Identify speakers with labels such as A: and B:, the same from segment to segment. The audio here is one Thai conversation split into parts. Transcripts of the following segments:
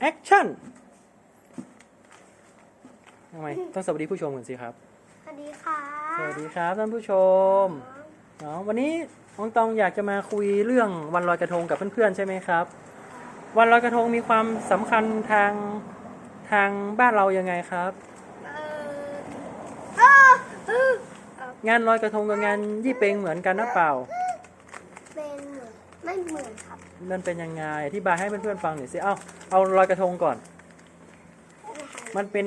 A: แอคชั่นทำไมต้องสวัสดีผู้ชมก่อนสิครับ
B: สวัสดีค่ะ
A: สวัสดีครับท่านผู้ชมเนาะวันนี้น้องตองอยากจะมาคุยเรื่องวันลอยกระทงกับเพื่อนๆใช่ไหมครับ วันลอยกระทงมีความสำคัญทางทางบ้านเรายังไงครับ
B: เออเออเอองา
A: นลอยกระทงกับงานยี่เป็งเหมือนกันนะเปล่า
B: เป็นเหมือนไม่เหมือนครับ
A: มันเป็นยังไงอธิบายให้เพื่อนๆฟังหน่อยสิ เอาเอาลอยกระทงก่อน มันเป็น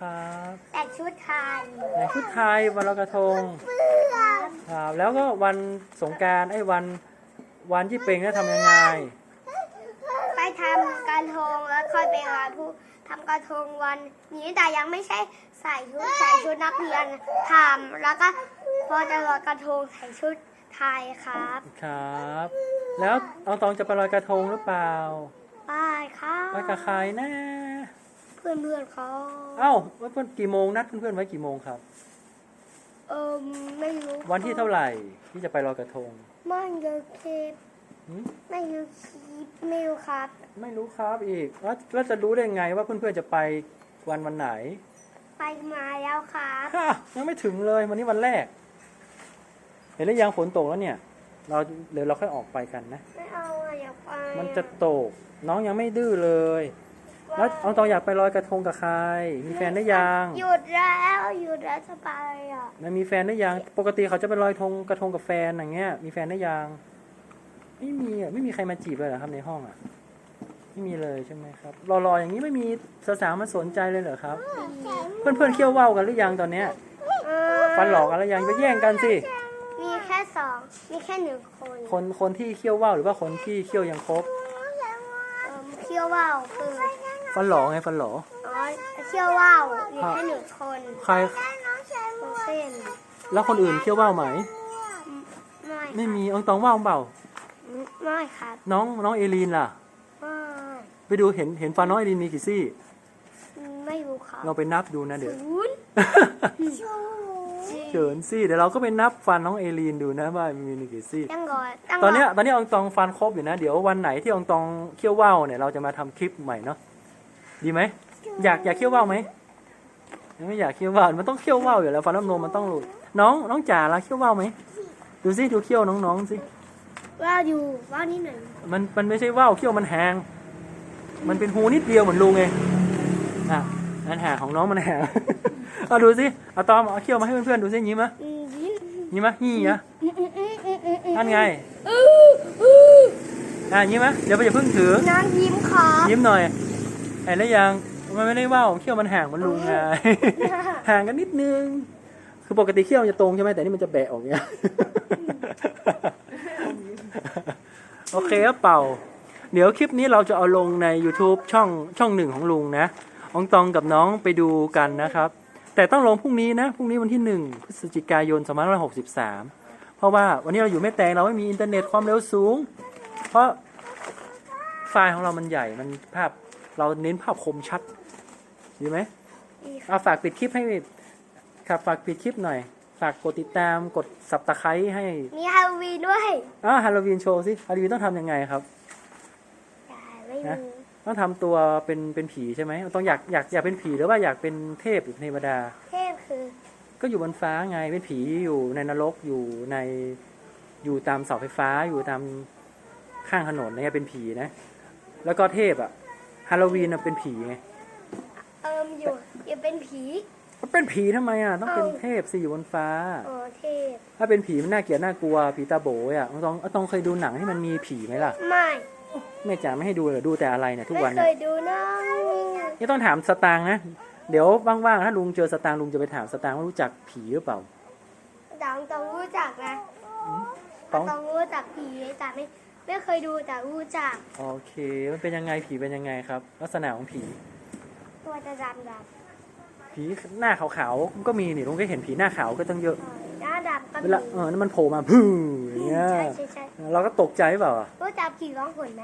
A: ครับ
B: แต่ชุดไทย
A: ในชุดไทยวันลอยกระทง
B: เพื่อน
A: ครับแล้วก็วันสงกรารไอ้วันวันยี่เป็งแล้วทำยังไง
B: ไปทำกระทงแล้วค่อยไปงานผู้ทำกระทงวันนี้แต่ยังไม่ใช่ใส่ชุดใส่ชุดนักเรียนทำแล้วก็ พอจะลอยกระทงใส่ชุดไทยครับ
A: ครับ แล้วเอาตองจะไปลอยกระทงหรือเปล่า
B: ไปครับ
A: ไปกับใครนะ
B: เพื่อนเพื่อนๆเขา
A: เอ้าว่าเพื่อนกี่โมงนัดเพื่อนๆไว้กี่โมงครับ
B: เออไม่รู้
A: วันที่เท่าไหร่ที่จะไปลอยกระทง
B: ไม่รู้คลิป
A: หืม
B: ไม่รู้คลิปไม่รู้ครับ
A: ไม่รู้ครับอีกแล้วแล้วจะรู้ได้ไงว่าเพื่อนๆจะไปวันวันไหน
B: ไปมาแล้วครับ
A: ฮะยังไม่ถึงเลยวันนี้วันแรก เห็นหรือยังฝนตกแล้วเนี่ย เราเดี๋ยวเราค่อยออกไปกันนะ
B: ไม่เอาอะอยากไปอ
A: มันจะตก น้องยังไม่ดื้อเลย แล้วเอาตองอยากไปลอยกระทงกับใคร มีแฟนได้ยัง
B: หยุดแล้วหยุดแล้วจะไปอะ
A: มันมีแฟนได้ยัง ปกติเขาจะไปลอยทงกระทงกับแฟนอย่างเงี้ย มีแฟนได้ยัง ไม่มีอะไม่มีใครมาจีบเลยเหรอครับในห้องอะ ไม่มีเลยใช่ไหมครับ รอๆอย่างนี้ไม่มีสาวๆมาสนใจเลยเหรอครับ เพื่อนๆเคี่ยวว่าวกันหรือยังตอนเนี้ย
B: เออ
A: ฟันหลอกกันหรือยังไปแย่งกันสิ
B: มีแค่ สองมีแค่หนึ่งคน
A: คนคนที่เคี่ยวว่าวหรือว่าคนที่เคี่ยวยังครบ
B: เออเคี่ยวว่าวคือ
A: ฟันหลอไงฟันหลอ
B: อ๋อเคี่ยวว่าวมีแค่หนึ่งคน
A: ใคร
B: คนเส้น
A: แล้วคนอื่นเคี่ยวว่าวไหม
B: ไม่
A: ไม่มีเอาตองว่าวเปล่า
B: ไม่ครับ
A: น้องน้องเอลีนล่ะ
B: ไม่
A: ไปดูเห็นเห็นฟันน้องเอลีนมีกี่ซี่
B: ไม่รู้ครับ
A: เราไปนับดูนะเดี๋ยว
B: ศูนย์
A: เฉินซี่เดี๋ยวเราก็ไปนับฟันน้องเอลีนดูนะว่ามีกี่ซี่
B: ตั้งก่อนตั้ง
A: ตอนเนี้ยตอนนี้อองตองฟันครบอยู่นะ เดี๋ยววันไหนที่อองตองเคี่ยวว่าวเนี่ยเราจะมาทำคลิปใหม่เนาะดีไหมอยากอยากเคี่ยวว่าวไหมยังไม่อยากเคี่ยวว่าวมันต้องเคี่ยวว่าวอยู่แล้วฟันน้ำนมมันต้องหลุดน้องน้องจ๋าละเคี่ยวว่าวไหมดูสิดูเคี่ยวน้องๆสิ
B: ว่าวอยู่ว่าวนี่หนึ่ง
A: มันมันไม่ใช่ว่าวเคี่ยวมันแหงมันเป็นหูนิดเดียวเหมือนลุงไงอะอันหางของน้องมันแหง เอาดูสิเอาตอมเอาเคี่ยวมาให้เพื่อนๆดูสิยิ้มมะ
B: อืมยิ้ม
A: ยิ้มมะฮี่อะ
B: อืมอืมอืมอืมอืม
A: นั่นไง
B: อืออือ
A: อะยิ้มมะเดี๋ยวไปอย่าเพิ่งถือ
B: น้องยิ้มครับ
A: ยิ้มหน่อยเห็นแล้วยังมันไม่ได้ว่าวเขี้ยวมันห่างมันลุงไงห่างกันนิดนึง คือปกติเขี้ยวมันจะตรงใช่ไหมแต่นี่มันจะแบะออกเงี้ยโอเคครับเป่า เดี๋ยวคลิปนี้เราจะเอาลงใน YouTube ช่องช่องหนึ่งของลุงนะอองตองกับน้องไปดูกันนะครับ แต่ต้องลงพรุ่งนี้นะพรุ่งนี้วันที่หนึ่งพฤศจิกายน2563เพราะว่าวันนี้เราอยู่แม่แตงเราไม่มีอินเทอร์เน็ตความเร็วสูง เพราะไฟล์ของเรามันใหญ่มันภาพเราเน้นภาพคมชัดดีไหมเอาฝากปิดคลิปให้ครับฝากปิดคลิปหน่อย ฝากกดติดตามกดสับตะไคร้ให้
B: มีฮาโลวีนด้วย
A: อ่าฮาโลวีนโชว์สิฮาโลวีนต้องทำยังไงครับ
B: แต่ไม่
A: นะ
B: มี
A: ต้องทำตัวเป็นเป็นผีใช่ไหมต้องอยากอยากอยากเป็นผีหรือว่าอยากเป็นเทพหรือเทวดา
B: เทพคือ
A: ก็อยู่บนฟ้าไงเป็นผีอยู่ในนรกอยู่ในอยู่ตามเสาไฟฟ้าอยู่ตามข้างถนนเนี่ยเป็นผีนะ แล้วก็เทพอะฮาโลวีนอะเป็นผีไง
B: เอิมอยู่อยู่เป็นผี
A: มันเป็นผีทำไมอะต้องเป็น
B: เอ้า
A: เทพสิอยู่บนฟ้า
B: อ๋อเทพ
A: ถ้าเป็นผีมันน่าเกลียดน่ากลัวผีตาโบยอะต้องต้องเคยดูหนังที่มันมีผีไหมล่ะ
B: ไม่
A: แม่จ๋าไม่ให้ดูเลยดูแต่อะไรเนี่ยทุก
B: ไม่
A: วัน
B: เค
A: เนี่ย
B: ยดูนะ
A: นี่ต้องถามสตางค์นะเดี๋ยวว่างๆถ้าลุงเจอสตางค์ลุงจะไปถามสตางค์ว่ารู้จักผีหรือเปล่า
B: ตองต้องรู้จักนะ
A: ต้อง
B: ต้องรู้จักผีแต่ไม่ไม่เคยดูแต่รู้จัก
A: โอเค มันเป็นยังไงผีเป็นยังไงครับ ลักษณะของผี
B: ตัวจะดำด
A: ผีหน้าขาวๆมันก็มีนี่ลุงก็เห็นผีหน้าขาวก็ต้องเยอะำ
B: หน้าดำก็
A: เว
B: มี
A: ลาเออนั่นมันโผล่มาพึ่งอย่างเงี้ย
B: ใช่ใช่ใช่
A: เราก็ตกใจเปล่าอะ
B: รู้จักผีร้องหนไหม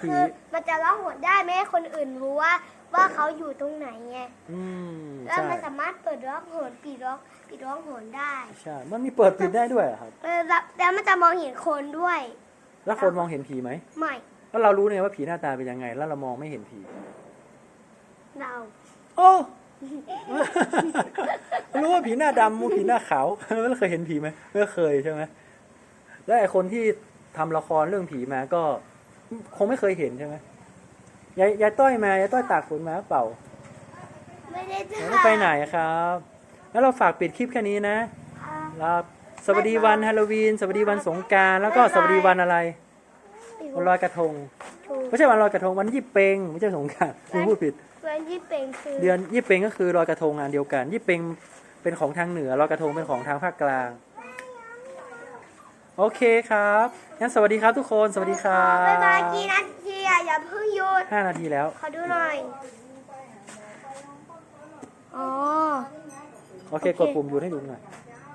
A: ผี
B: คือมันจะร้องหนได้ไม่ให้คนอื่นรู้ว่า ว่าเขาอยู่ตรงไหนไง
A: อืม
B: แล้ว
A: ใช่
B: มันสามารถเปิดร้องหนปิดร้องปิดร้องหนได้
A: ใช่ มันมีเปิดปิดได้ด้วยเหรอครับ
B: เออแล้วแล้วมันจะมองเห็นคนด้วย
A: แล้วคนมองเห็นผีไหม
B: ไม่
A: แล้วเรารู้เนี่ยว่าผีหน้าตาเป็นยังไง แล้วเรามองไม่เห็นผี
B: เรา
A: โอ้ รู้ว่าผีหน้าดำมูผีหน้าขาว แล้วเคยเห็นผีไหมไม่เคยใช่ไหมแล้วไอ้คนที่ทำละครเรื่องผีมาก็ คงไม่เคยเห็นใช่ไหมยายยายต้อยมายายต้อยตากฝนมาเปล่า
B: ไม่ได้
A: เดี๋ยวเราไปไหนครับ แล้วเราฝากปิดคลิปแค่นี้นะครับสวัสดีวันฮาโลวีน สวัสดีวันสงกราร แล้วก็สวัสดีวันอะไรวันลอยกระทง
B: ถูก
A: ไม่ใช่วันลอยกระทงวันยี่เปงไม่ใช่สงกรารคุณพูดผิด
B: เวันยี่เป็งคือ
A: เดือนยี่เปงก็คือลอยกระทงงานเดียวกันยี่เปงเป็นของทางเหนือลอยกระทงเป็นของทางภาคกลาง โอเคครับงั้นสวัสดีครับทุกคนสวัสดีครับ
B: บ๊ายบายกี่นาทีอะอย่าเพิ่งหยุด
A: ห้านาทีแล้ว
B: ขอดูหน่อยอ๋อ
A: โอเค กดปุ่มหยุดให้ดูหน่อย